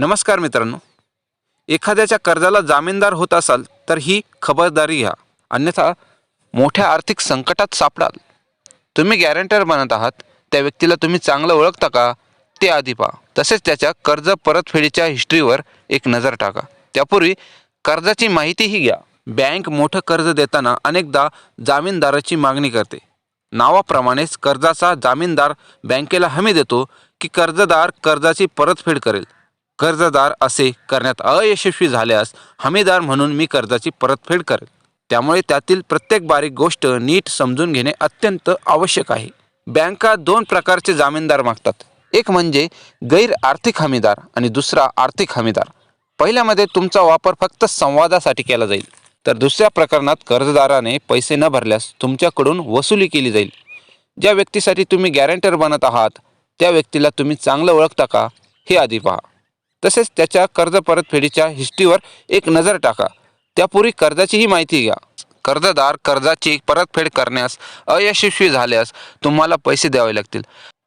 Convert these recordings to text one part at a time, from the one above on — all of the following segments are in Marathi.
नमस्कार मित्रांनो. एखाद्याच्या कर्जाला जामीनदार होत असाल तर ही खबरदारी घ्या. अन्यथा मोठ्या आर्थिक संकटात सापडाल. तुम्ही गॅरंटर बनत आहात त्या व्यक्तीला तुम्ही चांगलं ओळखता का? ते आधी पहा. तसेच त्याच्या कर्ज परतफेडीच्या हिस्ट्रीवर एक नजर टाका. त्यापूर्वी कर्जाची माहितीही घ्या. बँक मोठं कर्ज देताना अनेकदा जामीनदाराची मागणी करते. नावाप्रमाणेच कर्जाचा जामीनदार बँकेला हमी देतो की कर्जदार कर्जाची परतफेड करेल. कर्जदार असे करण्यात अयशस्वी झाल्यास हमीदार म्हणून मी कर्जाची परतफेड करेल. त्यामुळे त्यातील प्रत्येक बारीक गोष्ट नीट समजून घेणे अत्यंत आवश्यक आहे. बँका दोन प्रकारचे जामीनदार मागतात. एक म्हणजे गैर आर्थिक हमीदार आणि दुसरा आर्थिक हमीदार. पहिल्यामध्ये तुमचा वापर फक्त संवादासाठी केला जाईल. तर दुसऱ्या प्रकरणात कर्जदाराने पैसे न भरल्यास तुमच्याकडून वसुली केली जाईल. ज्या व्यक्तीसाठी तुम्ही गॅरंटर बनत आहात त्या व्यक्तीला तुम्ही चांगलं ओळखता का हे आधी पहा. तसेच त्याच्या कर्ज परतफेडीच्या हिस्ट्रीवर एक नजर टाका. त्यापूर्वी कर्जाचीही माहिती घ्या. कर्जदार कर्जाची परतफेड करण्यास अयशस्वी झाल्यास तुम्हाला पैसे द्यावे लागतील.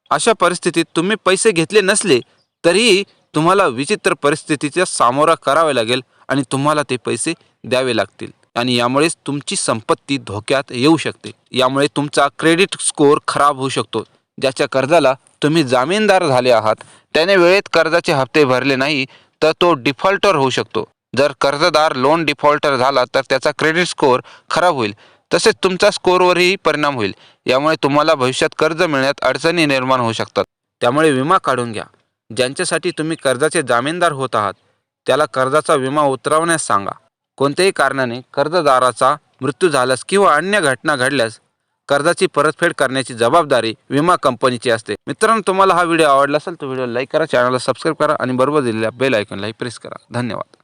अशा परिस्थितीत तुम्ही पैसे घेतले नसले तरीही तुम्हाला विचित्र परिस्थितीचा सामोरा करावा लागेल आणि तुम्हाला ते पैसे द्यावे लागतील. आणि यामुळेच तुमची संपत्ती धोक्यात येऊ शकते. यामुळे तुमचा क्रेडिट स्कोअर खराब होऊ शकतो. ज्याच्या कर्जाला तुम्ही जामीनदार झाले आहात त्याने वेळेत कर्जाचे हप्ते भरले नाही तर तो डिफॉल्टर होऊ शकतो. जर कर्जदार लोन डिफॉल्टर झाला तर त्याचा क्रेडिट स्कोअर खराब होईल. तसेच तुमचा स्कोअरवरही परिणाम होईल. यामुळे तुम्हाला भविष्यात कर्ज मिळण्यात अडचणी निर्माण होऊ शकतात. त्यामुळे विमा काढून घ्या. ज्यांच्यासाठी तुम्ही कर्जाचे जामीनदार होत आहात त्याला कर्जाचा विमा उतरवण्यास सांगा. कोणत्याही कारणाने कर्जदाराचा मृत्यू झाल्यास किंवा अन्य घटना घडल्यास कर्जाची परतफेड करण्याची जबाबदारी विमा कंपनीची असते. मित्रांनो तुम्हाला हा व्हिडिओ आवडला असेल तर व्हिडिओ लाईक करा चॅनलला सबस्क्राईब करा आणि बरोबर दिलेल्या बेल आयकॉनलाही प्रेस करा. धन्यवाद.